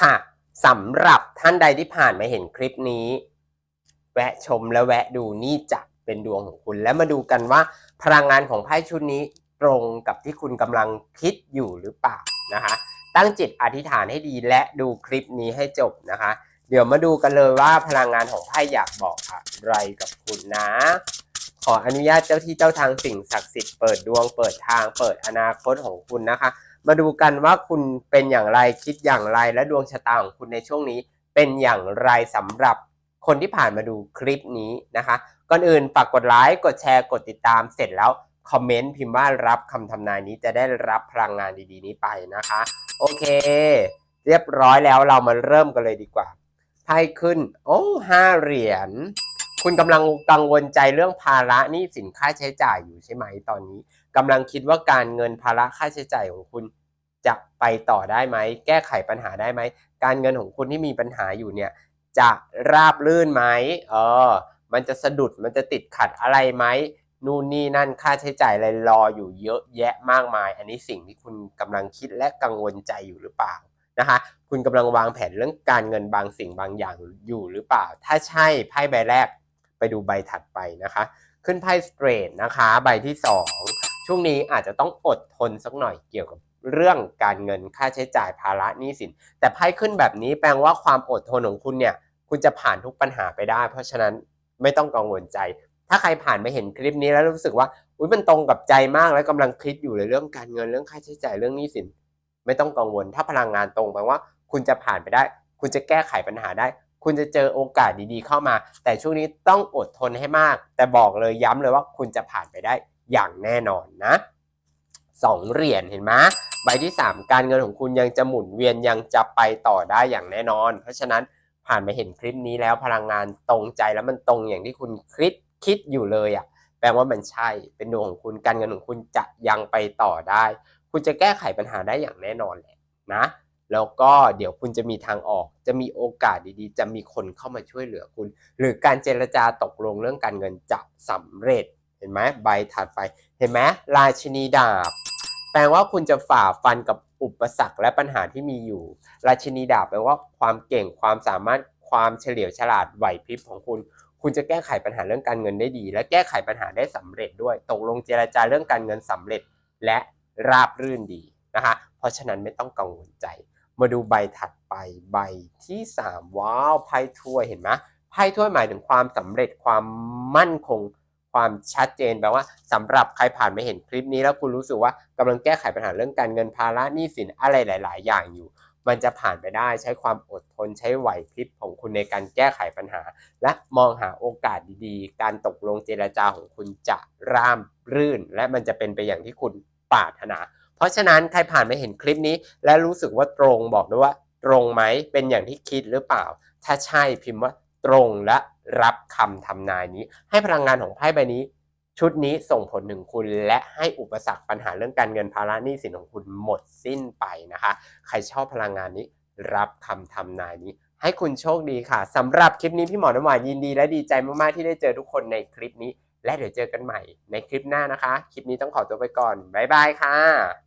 ค่ะสำหรับท่านใดที่ผ่านมาเห็นคลิปนี้ แวะชมและแวะดูนี่จะเป็นดวงของคุณ แล้วมาดูกันว่า พลังงานของไพ่ชุดนี้ตรงกับที่คุณกำลังคิดอยู่หรือเปล่านะคะ ตั้งจิตอธิษฐานให้ดีและดูคลิปนี้ให้จบนะคะ เดี๋ยวมาดูกันเลยว่าพลังงานของไพ่อยากบอกอะไรกับคุณนะ ขออนุญาตเจ้าที่เจ้าทางสิ่งศักดิ์สิทธิ์เปิดดวงเปิดทางเปิดอนาคตของคุณนะคะ มาดูกันว่าคุณเป็นอย่างไรคิดอย่างไร และดวงชะตาของคุณในช่วงนี้เป็นอย่างไรสำหรับคนที่ผ่านมาดูคลิปนี้นะคะ ก่อนอื่นฝากกดไลค์กดแชร์กดติดตามเสร็จแล้วคอมเมนต์พิมพ์ว่ารับคำทำนายนี้จะได้รับพลังงานดีๆ นี้ไปนะคะ โอเค เรียบร้อยแล้วเรามาเริ่มกันเลยดีกว่าไพ่ขึ้น โอ้ห้าเหรียญ คุณกำลังกังวลใจเรื่องภาระหนี้สินค่าใช้จ่ายอยู่ใช่ไหมตอนนี้กำลังคิดว่าการเงินภาระค่าใช้จ่ายของคุณจะไปต่อได้ไหม แก้ไขปัญหาได้ไหม การเงินของคุณที่มีปัญหาอยู่เนี่ย จะราบลื่นไหมเออ มันจะสะดุดมันจะติดขัดอะไรไหมนู่นนี่นั่นค่าใช้จ่ายอะไรรออยู่เยอะแยะมากมาย อันนี้สิ่งที่คุณกำลังคิดและกังวลใจอยู่หรือเปล่านะคะคุณกำลังวางแผนเรื่องการเงินบางสิ่งบางอย่างอยู่หรือเปล่า ถ้าใช่ไพ่ใบแรก ดูใบถัดไปนะคะ ขึ้นไพ่สเตรทนะคะ ใบที่ 2 ช่วงนี้อาจจะต้องอดทนสักหน่อยเกี่ยวกับเรื่องการเงินค่าใช้จ่ายภาระหนี้สิน แต่ไพ่ขึ้นแบบนี้แปลว่าความอดทนของคุณเนี่ย คุณจะผ่านทุกปัญหาไปได้ เพราะฉะนั้นไม่ต้องกังวลใจ ถ้าใครผ่านมาเห็นคลิปนี้แล้วรู้สึกว่าอุ้ยมันตรงกับใจมากแล้วกำลังคิดอยู่เลยเรื่องการเงินเรื่องค่าใช้จ่ายเรื่องหนี้สิน ไม่ต้องกังวล ถ้าพลังงานตรงแปลว่า คุณจะผ่านไปได้ คุณจะแก้ไขปัญหาได้ คุณจะเจอโอกาสดีๆเข้ามา แต่ช่วงนี้ต้องอดทนให้มาก แต่บอกเลยย้ำเลยว่าคุณจะผ่านไปได้อย่างแน่นอนนะสองเหรียญเห็นไหมใบที่สามการเงินของคุณยังจะหมุนเวียนยังจะไปต่อได้อย่างแน่นอน เพราะฉะนั้นผ่านมาเห็นคลิปนี้แล้วพลังงานตรงใจแล้วมันตรงอย่างที่คุณคิดคิดอยู่เลยอะ่ะแปลว่ามันใช่เป็นดวงของคุณการเงินของคุณจะยังไปต่อได้ คุณจะแก้ไขปัญหาได้อย่างแน่นอนแหละนะ แล้วก็เดี๋ยวคุณจะมีทางออก จะมีโอกาสดีๆ จะมีคนเข้ามาช่วยเหลือคุณ หรือการเจรจาตกลงเรื่องการเงินจะสำเร็จ เห็นไหมใบถัดไป เห็นไหมราชินีดาบ แปลว่าคุณจะฝ่าฟันกับอุปสรรคและปัญหาที่มีอยู่ ราชินีดาบแปลว่าความเก่งความสามารถความเฉลียวฉลาดไหวพริบของคุณ คุณจะแก้ไขปัญหาเรื่องการเงินได้ดี และแก้ไขปัญหาได้สำเร็จด้วย ตกลงเจรจาเรื่องการเงินสำเร็จและราบรื่นดีนะคะ เพราะฉะนั้นไม่ต้องกังวลใจ มาดูใบถัดไปใบที่ 3 ว้าวไพ่ถ้วยเห็นไหมไพ่ถ้วยหมายถึงความสำเร็จความมั่นคงความชัดเจนแปลว่าสำหรับใครผ่านมาเห็นคลิปนี้แล้วคุณรู้สึกว่ากำลังแก้ไขปัญหาเรื่องการเงินภาระหนี้สินอะไรหลาย ๆ อย่างอยู่ มันจะผ่านไปได้ใช้ความอดทนใช้ไหวพริบของคุณในการแก้ไขปัญหา และมองหาโอกาสดีๆ การตกลงเจรจาของคุณจะรามรื่น และมันจะเป็นไปอย่างที่คุณปรารถนา เพราะฉะนั้นใครผ่านมาเห็นคลิปนี้ และรู้สึกว่าตรงบอกด้วยว่า ตรงไหมเป็นอย่างที่คิดหรือเปล่า ถ้าใช่พิมพ์ว่าตรงและรับคำทำนายนี้ ให้พลังงานของไพ่ใบนี้ ชุดนี้ส่งผลถึงคุณ และให้อุปสรรคปัญหาเรื่องการเงินภาระหนี้สินของคุณหมดสิ้นไปนะคะ ใครชอบพลังงานนี้ รับคำทำนายนี้ให้คุณโชคดีค่ะสำหรับคลิปนี้พี่หมอน้ำหวานยินดีและดีใจมาก ๆ ที่ได้เจอทุกคนในคลิปนี้ และเดี๋ยวเจอกันใหม่ในคลิปหน้านะคะ คลิปนี้ต้องขอตัวไปก่อน บ๊ายบายค่ะ